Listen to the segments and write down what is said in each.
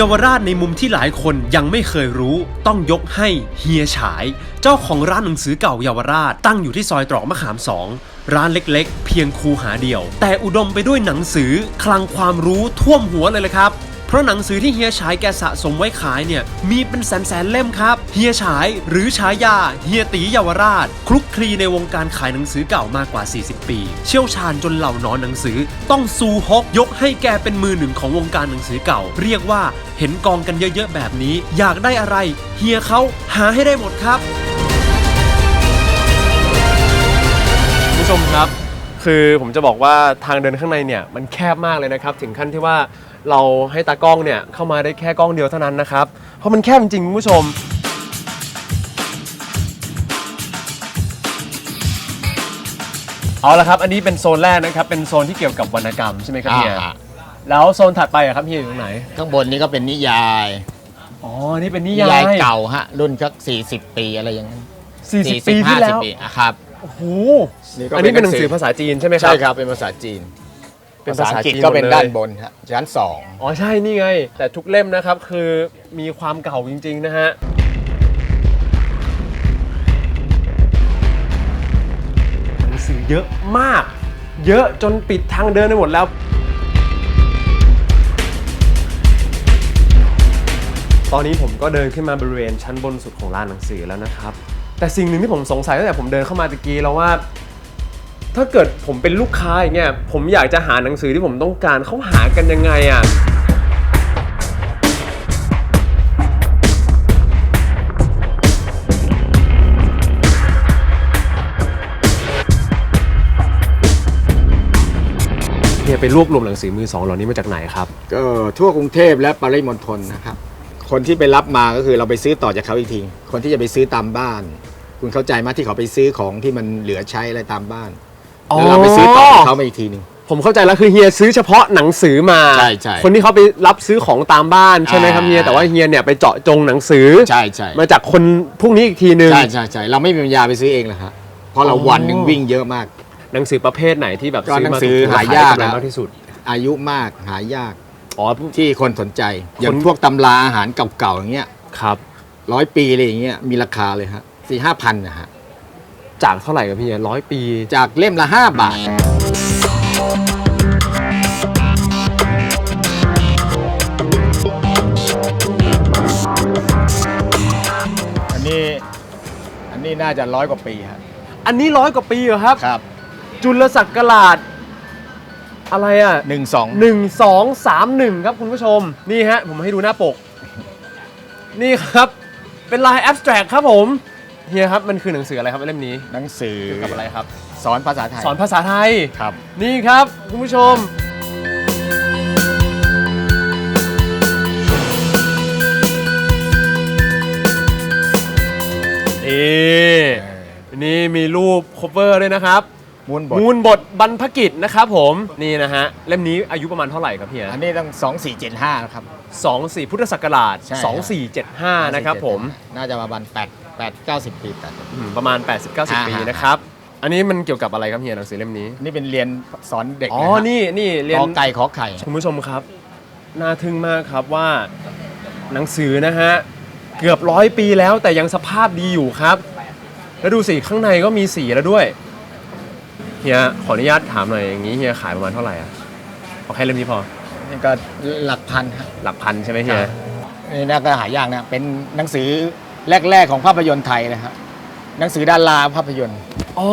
เยาวราชในมุมที่หลายคนยังไม่เคยรู้ ต้องยกให้เฮียฉาย เจ้าของร้านหนังสือเก่าเยาวราช ตั้งอยู่ที่ซอยตรอกมะขามสองร้านเล็กๆ เพียงคูหาเดียว แต่อุดมไปด้วยหนังสือคลังความรู้ท่วมหัวเลยละครับ เพราะหนังสือที่เฮียฉายแกสะสมไว้ขายเนี่ยมีเป็นแสนแสนๆเล่มครับ เฮียฉายหรือฉายาเฮียตีเยาวราช คลุกคลีในวงการขายหนังสือเก่ามากกว่า 40 ปี เชี่ยวชาญจนเหล่านอนหนังสือ ต้องซูฮกยกให้แกเป็นมือหนึ่งของวงการหนังสือเก่า เรียกว่าเห็นกองกันเยอะๆแบบนี้ อยากได้อะไร เฮียเขาหาให้ได้หมดครับ ผู้ชมครับ คือผมจะบอกว่าทางเดินข้างในเนี่ยมันแคบมากเลยนะครับ ถึงขั้นที่ว่าเราให้ตากล้องเนี่ยเข้ามาได้แค่กล้องเดียวเท่านั้นนะครับ เพราะมันแคบจริงๆคุณผู้ชม เอาละครับ อันนี้เป็นโซนแรกนะครับ เป็นโซนที่เกี่ยวกับวรรณกรรมใช่ไหมครับเฮียอ่า แล้วโซนถัดไปอะครับเฮียอยู่ตรงไหน ข้างบนนี้ก็เป็นนิยายอ๋อ นี่เป็นนินิยายยายเก่าฮะ รุ่นสัก40 ปีอะไรอย่างนั้น40 ปีที่แล้ว50ปีอะครับ โอ้โหนี่ก็อันนี้เป็นหนังเป็นหนังสืสืออภาษาจีนใช่ไหมครัใช่ครับเป็นภาษาจีน เป็นภาภาษาษาอังกฤษจีนก็เป็นหมดเลยด้านบนฮะชั้นสองอ๋อใช่นี่ไง แต่ทุกเล่มนะครับคือมีความเก่าจริง ๆ นะฮะหนังสือเยอะมาก เยอะจนปิดทางเดินไปหมดแล้ว ตอนนี้ผมก็เดินขึ้นมาบริเวณชั้นบนสุดของร้านหนังสือแล้วนะครับ แต่สิ่งหนึ่งที่ผมสงสัยตั้งแต่ผมเดินเข้ามาตะกี้แล้วว่า ถ้าเกิดผมเป็นลูกค้าอย่างเงี้ยผมอยากจะหาหนังสือที่ผมต้องการเขาหากันยังไงอะเนี่ยไปรวบรวมหนังสือมือสองเหล่านี้มาจากไหนครับก็ทั่วกรุงเทพและปริมณฑลนะครับ คนที่ไปรับมาก็คือเราไปซื้อต่อจากเขาอีกที คนที่จะไปซื้อตามบ้าน คุณเข้าใจไหมที่เขาไปซื้อของที่มันเหลือใช้อะไรตามบ้านอ๋อแล้วเราไปซื้อต่อจากเขามาอีกทีหนึงผมเข้าใจแล้วคือเฮียซื้อเฉพาะหนังสือมาใช่ใช่คนที่เขาไปรับซื้อของตามบ้านใช่ไหมครับอ่าเฮียแต่ว่าเฮียเนี่ยไปเจาะจงหนังสือใช่ใช่ มาจากคนพวกนี้อีกทีนึงใช่ใช่ใช่เราไม่มีปัญญาไปซื้อเองหรอกครับเพราะเราอ๋อวันหนึ่งวิ่งเยอะมาก หนังสือประเภทไหนที่แบบก็ซื้อหนัมางสือถูกๆหายากขได้กำไรครับมากที่สุดอายุมากหายากอ๋อที่คนสนใจอย่างพวกตำราอาหารเก่าๆอย่างเงี้ยครับ ร้อยปีอะไรอย่างเงี้ยมีราคาเลยฮะสี่ห้าพันนะฮะ จากเท่าไหร่ครับพี่ร้อยปีจากเล่มละห้าบาท อันนี้อันนี้น่าจะร้อยกว่าปีครับอันนี้ร้อยกว่าปีเหรอครับ ครับจุลศักราชอะไรอะหนึ่งสองหนึ่งสองสามหนึ่งครับคุณผู้ชม นี่ฮะ ผมให้ดูหน้าปก นี่ครับ เป็นลายแอบสแตรกครับผม เฮียครับมันคือหนังสืออะไรครับเล่มนี้หนังสือเกี่ยวกับอะไรครับ สอนภาษาไทย สอนภาษาไทยครับ นี่ครับคุณผู้ชม นี่นี่มีรูปคเวอร์ด้วยนะครับ มูลบทมูลบทบรรพกิจนะครับผมนี่นะฮะเล่มนี้อายุประมาณเท่าไหร่ครับเฮียอันนี้ต้องสองสี่เจ็ดห้านะครับสองสี่พุทธศักราชใช่สองสี่เจ็ดห้านะครับผมน่าจะประมาณแปดแปดเก้าสิบปีแปด อืมประมาณ 80-90 ปีอ่าฮะ นะครับ อันนี้มันเกี่ยวกับอะไรครับเฮียหนังสือเล่มนี้ นี่เป็นเรียนสอนเด็กอ๋อะฮะนี่นี่เรียน ขอไก่ขอไข่ คุณผู้ชมครับน่าทึ่งมากครับว่าหนังสือนะฮะ เกือบร้อยปีแล้วแต่ยังสภาพดีอยู่ครับ แล้วดูสิ ข้างในก็มีสีแล้วด้วยเฮียขออนุญาตถามหน่อยอย่างนี้เฮียขายประมาณเท่าไหร่อะเอาแค่เล่มนี้พอ นี่ก็หลักพันฮะหลักพันใช่ไหมเฮีย นี่น่าก็หายากนะ เป็นหนังสือ แรก ๆ ของภาพยนตร์ไทยนะฮะหนังสือดาราภาพยนตร์ อ๋อ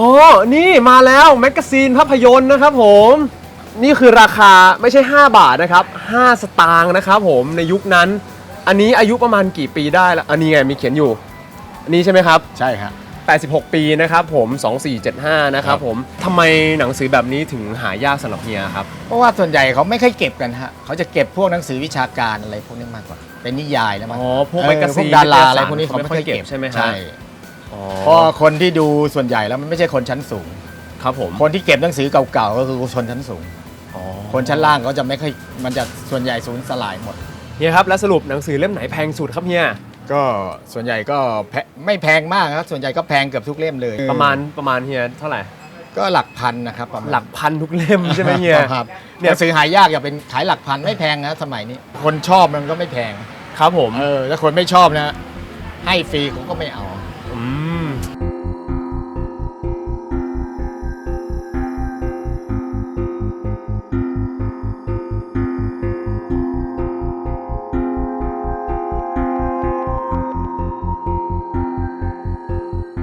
นี่มาแล้วแมกกาซีนภาพยนตร์นะครับผม นี่คือราคาไม่ใช่ 5 บาทนะครับ 5 สตางค์นะครับผมในยุคนั้น อันนี้อายุประมาณกี่ปีได้แล้วอันนี้ไงมีเขียนอยู่ อันนี้ใช่ไหมครับ ใช่ฮะ 86 ปีนะครับผม 2475 นะครับครับผมทำไมหนังสือแบบนี้ถึงหายากสำหรับเฮียครับ เพราะว่าส่วนใหญ่เขาไม่ค่อยเก็บกันฮะเขาจะเก็บพวกหนังสือวิชาการอะไรพวกนี้มากกว่า เป็นนิยายแล้วมั้งอ๋อพวกเออแมกกาซีนพวกดารานิตยสารอะไรพวกนี้เขาเขาไม่ไม่ค่อยค่อยเก็เก็บบใช่ไหมฮะใช่อ๋อเพราะคนที่ดูส่วนใหญ่แล้วมันไม่ใช่คนชั้นสูง ครับผมคนที่เก็บหนังสือเก่าๆก็คือชนชั้นสูง อ๋อคนชั้นล่างเขาจะไม่ค่อยมันจะส่วนใหญ่สูญสลายหมด เฮียครับ แล้วสรุปหนังสือเล่มไหนแพงสุดครับเฮีย ก็ส่วนใหญ่ก็แพไม่แพงมากครับ ส่วนใหญ่ก็แพงเกือบทุกเล่มเลยประมาณประมาณเฮียเท่าไหร่ ก็หลักพันนะครับประมาณหลักพันทุกเล่มใช่ไหมเฮียครับเนี่เนี่ยยซื้อหายากอย่าเป็นขายหลักพันไม่แพงนะสมัยนี้ คนชอบมันก็ไม่แพงครับผมเออถ้าคนไม่ชอบนะ ให้ฟรีเขาก็ไม่เอา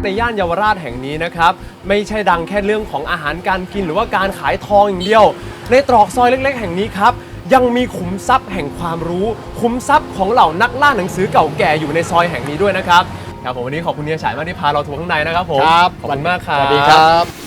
ในย่านเยาวราชแห่งนี้นะครับ ไม่ใช่ดังแค่เรื่องของอาหารการกินหรือว่าการขายทองอย่างเดียว ในตรอกซอยเล็ก ๆ แห่งนี้ครับยังมีขุมทรัพย์แห่งความรู้ ขุมทรัพย์ของเหล่านักล่าหนังสือเก่าแก่อยู่ในซอยแห่งนี้ด้วยนะครับครับผมวันนี้ขอบคุณเฮียฉายมากที่พาเราทัวร์ข้างในนะครับผมครับขอบคุณมากครับสวัสดีครับ